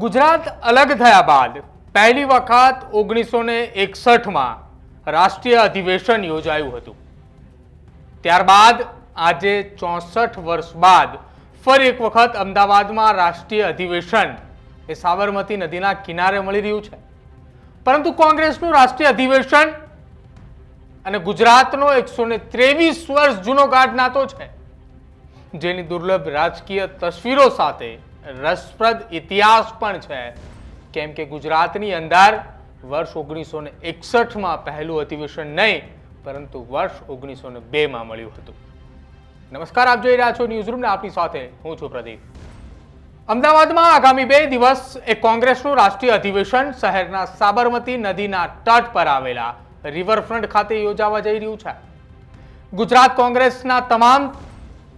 ગુજરાત અલગ થયા બાદ પહેલી વખત ઓગણીસો ને એકસઠમાં રાષ્ટ્રીય અધિવેશન યોજાયું હતું. ત્યારબાદ આજે ચોસઠ વર્ષ બાદ ફરી એક વખત અમદાવાદમાં રાષ્ટ્રીય અધિવેશન એ સાબરમતી નદીના કિનારે મળી રહ્યું છે. પરંતુ કોંગ્રેસનું રાષ્ટ્રીય અધિવેશન અને ગુજરાતનો એકસો ને ત્રેવીસ વર્ષ જૂનો ગાઢ નાતો છે, જેની દુર્લભ રાજકીય તસવીરો સાથે રસપ્રદ ઇતિહાસ પણ છે. કેમ કે ગુજરાતની અંદર વર્ષ ઓગણીસો ને એકસઠમાં પહેલું અધિવેશન નહીં, પરંતુ વર્ષ ઓગણીસો ને બેમાં મળ્યું હતું. નમસ્કાર, આપ જોઈ રહ્યા છો ન્યૂઝરૂમને આપની સાથે હું છું પ્રદીપ. અમદાવાદમાં આગામી બે દિવસ એ કોંગ્રેસનું રાષ્ટ્રીય અધિવેશન શહેરના સાબરમતી નદીના તટ પર આવેલા રિવરફ્રન્ટ ખાતે યોજાવા જઈ રહ્યું છે. ગુજરાત કોંગ્રેસના તમામ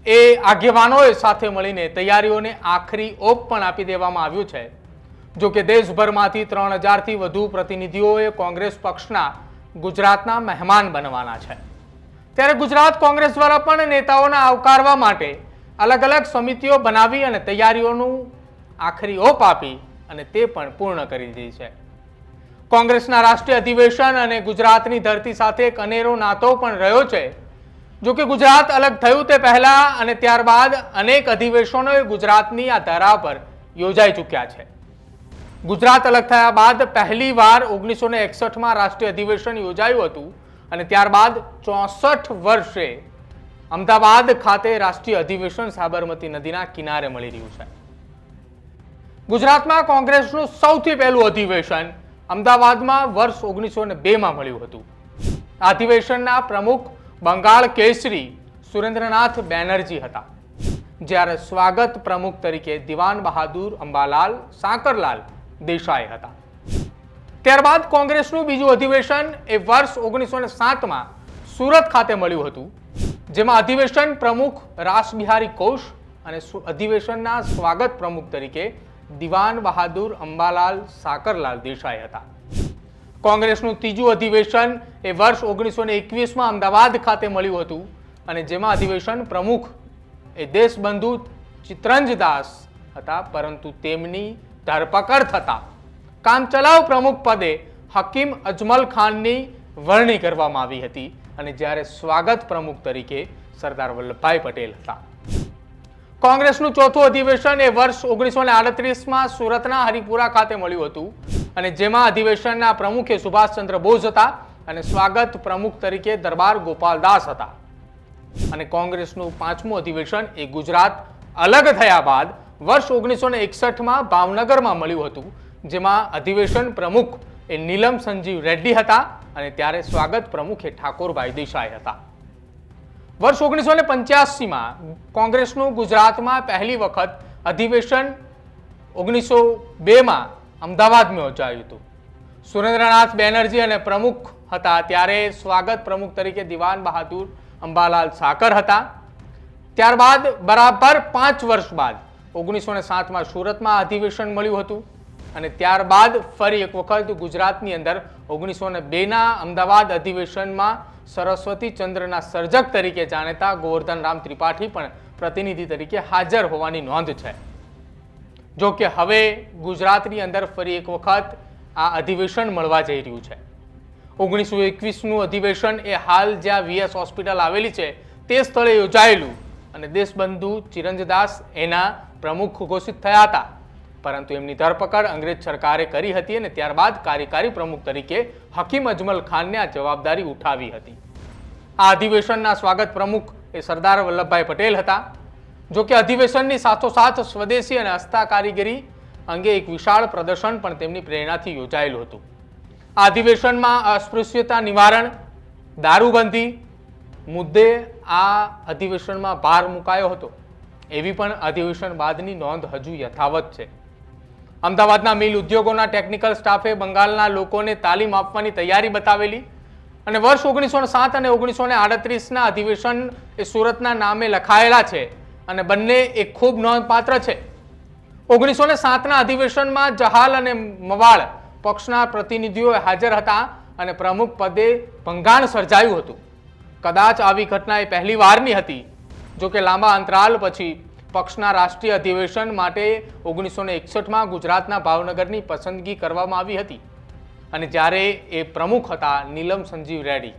એ આગેવાનોએ સાથે મળીને તૈયારીઓને આખરી ઓપ પણ આપી દેવામાં આવ્યું છે. જો કે દેશભરમાંથી ત્રણ હજારથી વધુ પ્રતિનિધિઓએ કોંગ્રેસ પક્ષના ગુજરાતના મહેમાન બનવાના છે. ત્યારે ગુજરાત કોંગ્રેસ દ્વારા પણ નેતાઓને આવકારવા માટે અલગ અલગ સમિતિઓ બનાવી અને તૈયારીઓનું આખરી ઓપ આપી અને તે પણ પૂર્ણ કરી દીધી છે. કોંગ્રેસના રાષ્ટ્રીય અધિવેશન અને ગુજરાતની ધરતી સાથે એક અનેરો નાતો પણ રહ્યો છે. જો કે ગુજરાત અલગ થયું તે પહેલા અને ત્યારબાદ અનેક અધિવેશનો ગુજરાતની આ ધરા પર યોજાઈ ચૂક્યા છે. ગુજરાત અલગ થયા બાદ પહેલી વાર ઓગણીસો ને એકસઠમાં રાષ્ટ્રીય અધિવેશન યોજાયું હતું અને ત્યારબાદ ચોસઠ વર્ષે અમદાવાદ ખાતે રાષ્ટ્રીય અધિવેશન સાબરમતી નદીના કિનારે મળી રહ્યું છે. ગુજરાતમાં કોંગ્રેસનું સૌથી પહેલું અધિવેશન અમદાવાદમાં વર્ષ ઓગણીસો ને બેમાં મળ્યું હતું. અધિવેશનના પ્રમુખ બંગાળ કેસરી સુરેન્દ્રનાથ બેનર્જી હતા, જ્યારે સ્વાગત પ્રમુખ તરીકે દિવાન બહાદુર અંબાલાલ સાંકરલાલ દેસાઈ હતા. ત્યારબાદ કોંગ્રેસનું બીજું અધિવેશન એ વર્ષ ઓગણીસો ને સાતમાં સુરત ખાતે મળ્યું હતું, જેમાં અધિવેશન પ્રમુખ રાસબિહારી કોશ અને અધિવેશનના સ્વાગત પ્રમુખ તરીકે દિવાન બહાદુર અંબાલાલ સાકરલાલ દેસાઈ હતા. કોંગ્રેસનું ત્રીજું અધિવેશન એ વર્ષ ઓગણીસો ને એકવીસમાં અમદાવાદ ખાતે મળ્યું હતું. અને જેમાં અધિવેશન પ્રમુખ એ દેશબંધુ ચિત્રંજદાસ હતા, પરંતુ તેમની ધરપકડ થતા કામચલાઉ પ્રમુખ પદે હકીમ અજમલ ખાનની વરણી કરવામાં આવી હતી. અને જ્યારે સ્વાગત પ્રમુખ તરીકે સરદાર વલ્લભભાઈ પટેલ હતા. કોંગ્રેસનું ચોથું અધિવેશન એ વર્ષ ઓગણીસો ને આડત્રીસમાં સુરતના હરિપુરા ખાતે મળ્યું હતું. અને જેમાં અધિવેશનના પ્રમુખે સુભાષચંદ્ર બોઝ હતા અને સ્વાગત પ્રમુખ તરીકે દરબાર ગોપાલદાસ હતા. અને કોંગ્રેસનું પાંચમું અધિવેશન એ ગુજરાત અલગ થયા બાદ વર્ષ ઓગણીસો ને એકસઠમાં ભાવનગરમાં મળ્યું હતું, જેમાં અધિવેશન પ્રમુખ એ નીલમ સંજીવ રેડ્ડી હતા અને ત્યારે સ્વાગત પ્રમુખ એ ઠાકોરભાઈ દેસાઈ હતા. વર્ષ ઓગણીસો ને પંચ્યાસીમાં કોંગ્રેસનું ગુજરાતમાં પહેલી વખત અધિવેશન ઓગણીસો બેમાં અમદાવાદમાં યોજાયું હતું. સુરેન્દ્રનાથ બેનર્જી અને પ્રમુખ હતા ત્યારે સ્વાગત પ્રમુખ તરીકે દિવાન બહાદુર અંબાલાલ સાકર હતા. ત્યારબાદ બરાબર પાંચ વર્ષ બાદ ઓગણીસો ને સાતમાં સુરતમાં અધિવેશન મળ્યું હતું અને ત્યારબાદ ફરી એક વખત ગુજરાતની અંદર ઓગણીસો ને બેના અમદાવાદ અધિવેશનમાં સરસ્વતી ચંદ્રના સર્જક તરીકે જાણીતા ગોવર્ધન રામ ત્રિપાઠી પણ પ્રતિનિધિ તરીકે હાજર હોવાની નોંધ છે. જો કે હવે ગુજરાતની અંદર ફરી એક વખત આ અધિવેશન મળવા જઈ રહ્યું છે. ઓગણીસો એકવીસનું અધિવેશન એ હાલ જ્યાં વીએસ હોસ્પિટલ આવેલી છે, તે સ્થળે યોજાયેલું અને દેશબંધુ ચિરંજદાસ એના પ્રમુખ ઘોષિત થયા હતા. પરંતુ એમની ધરપકડ અંગ્રેજ સરકારે કરી હતી અને ત્યારબાદ કાર્યકારી પ્રમુખ તરીકે હકીમ અજમલ ખાનને આ જવાબદારી ઉઠાવી હતી. આ અધિવેશનના સ્વાગત પ્રમુખ એ સરદાર વલ્લભભાઈ પટેલ હતા. જો કે અધિવેશનની સાથોસાથ સ્વદેશી અને હસ્તા કારીગરી અંગે એક વિશાળ પ્રદર્શન પણ તેમની પ્રેરણાથી યોજાયેલું હતું. આ અધિવેશનમાં અસ્પૃશ્યતા નિવારણ, દારૂબંધી મુદ્દે આ અધિવેશનમાં ભાર મુકાયો હતો. એવી પણ અધિવેશન બાદની નોંધ હજુ યથાવત છે. અમદાવાદના મિલ ઉદ્યોગોના ટેકનિકલ સ્ટાફે બંગાળના લોકોને તાલીમ આપવાની તૈયારી બતાવેલી અને વર્ષ ઓગણીસો સાત અને ઓગણીસો ને આડત્રીસના અધિવેશન એ સુરતના નામે લખાયેલા છે અને બંને એ ખૂબ નોંધપાત્ર છે. ઓગણીસો ને સાતના અધિવેશનમાં જહાલ અને મવાળ પક્ષના પ્રતિનિધિઓ હાજર હતા અને પ્રમુખ પદે ભંગાણ સર્જાયું હતું. કદાચ આવી ઘટના એ પહેલી વારની હતી, જોકે લાંબા અંતરાલ પછી પક્ષના રાષ્ટ્રીય અધિવેશન માટે ઓગણીસો ને એકસઠમાં ગુજરાતના ભાવનગરની પસંદગી કરવામાં આવી હતી. અને જ્યારે એ પ્રમુખ હતા, નીલમ સંજીવ રેડ્ડી.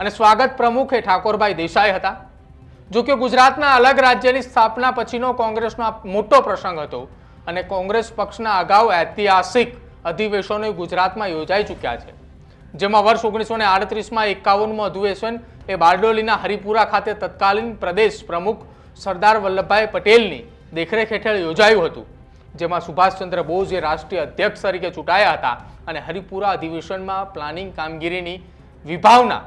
અને સ્વાગત પ્રમુખ એ ઠાકોરભાઈ દેસાઈ હતા. જો કે ગુજરાતના અલગ રાજ્યની સ્થાપના પછીનો કોંગ્રેસનો મોટો પ્રસંગ હતો અને કોંગ્રેસ પક્ષના અગાઉ ઐતિહાસિક અધિવેશનો ગુજરાતમાં યોજાઈ ચૂક્યા છે. જેમાં વર્ષ ઓગણીસો ને આડત્રીસમાં એકાવનમું અધિવેશન એ બારડોલીના હરિપુરા ખાતે તત્કાલીન પ્રદેશ પ્રમુખ સરદાર વલ્લભભાઈ પટેલની દેખરેખ હેઠળ યોજાયું હતું, જેમાં સુભાષચંદ્ર બોઝ એ રાષ્ટ્રીય અધ્યક્ષ તરીકે ચૂંટાયા હતા અને હરિપુરા અધિવેશનમાં પ્લાનિંગ કામગીરીની વિભાવના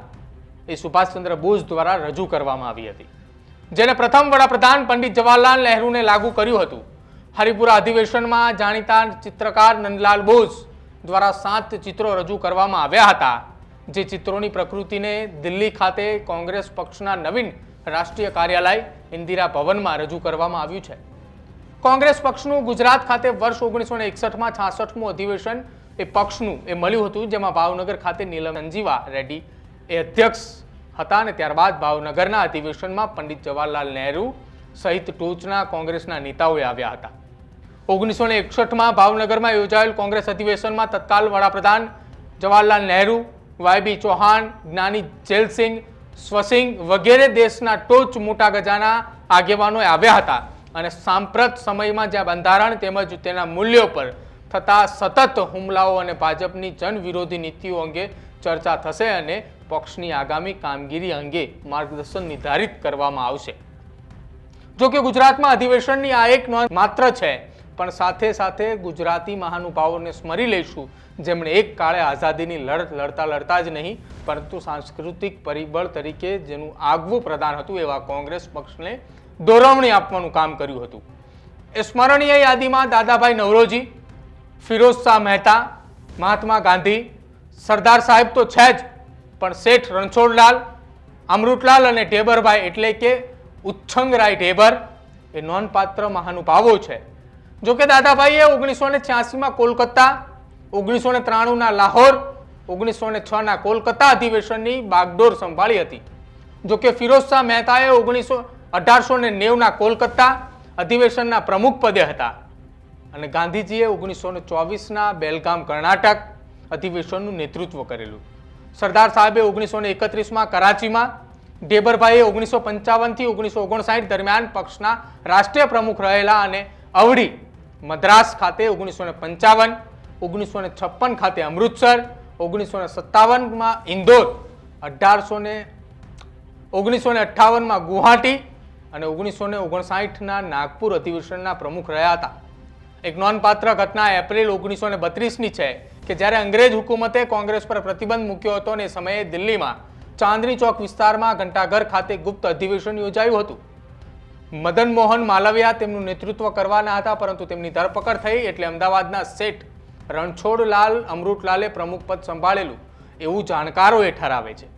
એ સુભાષચંદ્ર બોઝ દ્વારા રજૂ કરવામાં આવી હતી. જેને પ્રથમ વડાપ્રધાન પંડિત જવાહરલાલ નહેરુને લાગુ કર્યું હતું. હરિપુરા અધિવેશનમાં જાણીતા ચિત્રકાર નંદલાલ બોઝ દ્વારા સાત ચિત્રો રજૂ કરવામાં આવ્યા હતા, જે ચિત્રોની પ્રકૃતિને દિલ્હી ખાતે કોંગ્રેસ પક્ષના નવીન રાષ્ટ્રીય કાર્યાલય ઇન્દિરા ભવનમાં રજૂ કરવામાં આવ્યું છે. કોંગ્રેસ પક્ષનું ગુજરાત ખાતે વર્ષ ઓગણીસો ને એકસઠમાં છાસઠમું અધિવેશન એ પક્ષનું એ મળ્યું હતું, જેમાં ભાવનગર ખાતે નીલમ સંજીવા રેડ્ડી એ અધ્યક્ષ હતા અને ત્યારબાદ ભાવનગરના અધિવેશનમાં પંડિત જવાહરલાલ નહેરુ સહિત ટોચના કોંગ્રેસના નેતાઓએ આવ્યા હતા. ઓગણીસો ને એકસઠમાં ભાવનગરમાં યોજાયેલ કોંગ્રેસ અધિવેશનમાં તત્કાલ વડાપ્રધાન જવાહરલાલ નહેરુ, વાયબી ચૌહાણ, જ્ઞાની જેલસિંહ સ્વસિંહ વગેરે દેશના ટોચ મોટા ગજાના આગેવાનોએ આવ્યા હતા અને સાંપ્રત સમયમાં જ્યાં બંધારણ તેમજ તેના મૂલ્યો પર થતા સતત હુમલાઓ અને ભાજપની જનવિરોધી નીતિઓ અંગે ચર્ચા થશે અને પક્ષની આગામી કામગીરી અંગે માર્ગદર્શન નિર્ધારિત કરવામાં આવશે. જો કે ગુજરાતમાં અધિવેશનની આ એક નોંધ માત્ર છે. પણ સાથે સાથે ગુજરાતી મહાનુભાવોને સ્મરી લઈશું. જેમણે એક કાળે આઝાદીની લડત લડતા લડતા જ નહીં, પરંતુ સાંસ્કૃતિક પરિબળ તરીકે જેનું આગવું પ્રદાન હતું એવા કોંગ્રેસ પક્ષને દોરવણી આપવાનું કામ કર્યું હતું. એ સ્મરણીય યાદીમાં દાદાભાઈ નવરોજી, ફિરોઝ શાહ મહેતા, મહાત્મા ગાંધી, સરદાર સાહેબ તો છે જ, પણ શેઠ રણછોડલાલ, અમૃતલાલ અને ઢેબરભાઈ એટલે કે ઉચ્છંગરાય ટેબર એ નોંધપાત્ર મહાનુભાવો છે. જો કે દાદાભાઈએ ઓગણીસો ને છ્યાસીમાં કોલકાતા ઓગણીસો ને ત્રાણુંના લાહોર ઓગણીસો ને છના કોલકાતા અધિવેશનની બાગડોર સંભાળી હતી. જો કે ફિરોઝ શાહ મહેતાએ ઓગણીસો અઢારસો ને નેવના કોલકાતા અધિવેશનના પ્રમુખ પદે હતા. અને ગાંધીજીએ ઓગણીસો ને ચોવીસના બેલગામ કર્ણાટક અધિવેશનનું નેતૃત્વ કરેલું. સરદાર સાહેબે ઓગણીસો ને એકત્રીસમાં કરાચીમાં ડેબરભાઈએ ઓગણીસો પંચાવનથી ઓગણીસો ઓગણસાઠ દરમિયાન પક્ષના રાષ્ટ્રીય પ્રમુખ રહેલા અને અવડી મદ્રાસ ખાતે ઓગણીસો ને પંચાવન, ઓગણીસો ને છપ્પન ખાતે અમૃતસર, ઓગણીસો ને સત્તાવનમાં ઇન્દોર, અઢારસો ને, ઓગણીસો ને અઠ્ઠાવનમાં ગુવાહાટી અને ઓગણીસો ને ઓગણસાઠના નાગપુર અધિવેશનના પ્રમુખ રહ્યા હતા. એક નોંધપાત્ર ઘટના એપ્રિલ ઓગણીસો ને બત્રીસની છે કે જ્યારે અંગ્રેજ હુકુમતે કોંગ્રેસ પર પ્રતિબંધ મૂક્યો હતો અને એ સમયે દિલ્હીમાં ચાંદની ચોક વિસ્તારમાં ઘંટાઘર ખાતે ગુપ્ત અધિવેશન યોજાયું હતું. મદન મોહન માલવિયા તેમનું નેતૃત્વ કરવાના હતા, પરંતુ તેમની ધરપકડ થઈ એટલે અમદાવાદના શેઠ રણછોડલાલ અમૃતલાલે પ્રમુખપદ સંભાળેલું એવું જાણકારોએ ઠરાવે છે.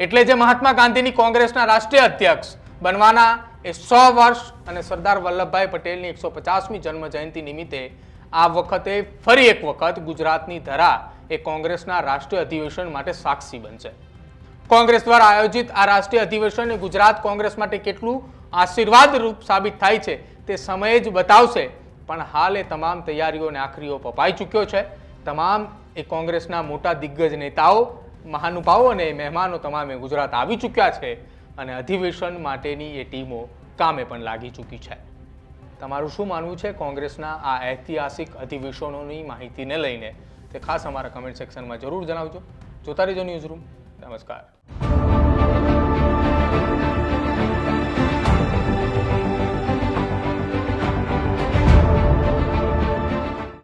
એટલે જે મહાત્મા ગાંધીની કોંગ્રેસના રાષ્ટ્રીય અધ્યક્ષ બનવાના એ સો વર્ષ અને સરદાર વલ્લભભાઈ પટેલની એકસો પચાસમી જન્મ જયંતિ નિમિત્તે આ વખતે ફરી એક વખત ગુજરાતની ધરા એ કોંગ્રેસના રાષ્ટ્રીય અધિવેશન માટે સાક્ષી બનશે. કોંગ્રેસ દ્વારા આયોજિત આ રાષ્ટ્રીય અધિવેશન એ ગુજરાત કોંગ્રેસ માટે કેટલું આશીર્વાદરૂપ સાબિત થાય છે, તે સમયે જ બતાવશે. પણ હાલ એ તમામ તૈયારીઓને આખરીઓ પપાઈ ચૂક્યો છે. તમામ એ કોંગ્રેસના મોટા દિગ્ગજ નેતાઓ, મહાનુભાવો અને મહેમાનો તમામે ગુજરાત આવી ચૂક્યા છે અને અધિવેશન માટેની એ ટીમો કામે પણ લાગી ચૂકી છે. તમારું શું માનવું છે કોંગ્રેસના આ ઐતિહાસિક અધિવેશનોની માહિતીને લઈને? તે ખાસ અમારા કમેન્ટ સેક્શનમાં જરૂર જણાવજો. જોતા રહેજો ન્યૂઝ રૂમ નમસ્કાર.